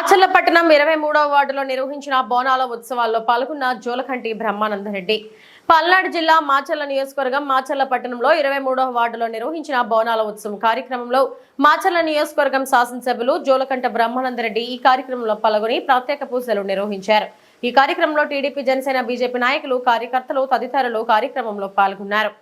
ఆచల్లపట్టణం ఇరవై మూడవ వార్డులో నిర్వహించిన బోనాల ఉత్సవాల్లో పాల్గొన్న జోలకంటి బ్రహ్మానందరెడ్డి. పల్నాడు జిల్లా మాచర్ల నియోజకవర్గం మాచర్ల పట్టణంలో ఇరవై మూడవ వార్డులో నిర్వహించిన బోనాల ఉత్సవం కార్యక్రమంలో మాచర్ల నియోజకవర్గం శాసనసభ్యులు జోలకంట బ్రహ్మానందరెడ్డి ఈ కార్యక్రమంలో పాల్గొని ప్రత్యేక పూజలు నిర్వహించారు. ఈ కార్యక్రమంలో టీడీపీ జనసేన బీజేపీ నాయకులు కార్యకర్తలు తదితరులు కార్యక్రమంలో పాల్గొన్నారు.